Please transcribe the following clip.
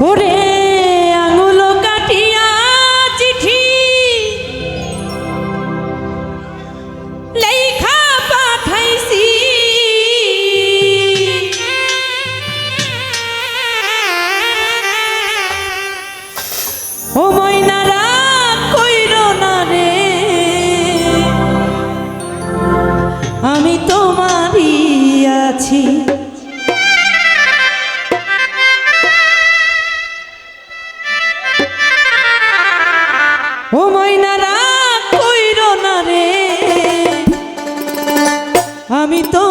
ওরে আমি তো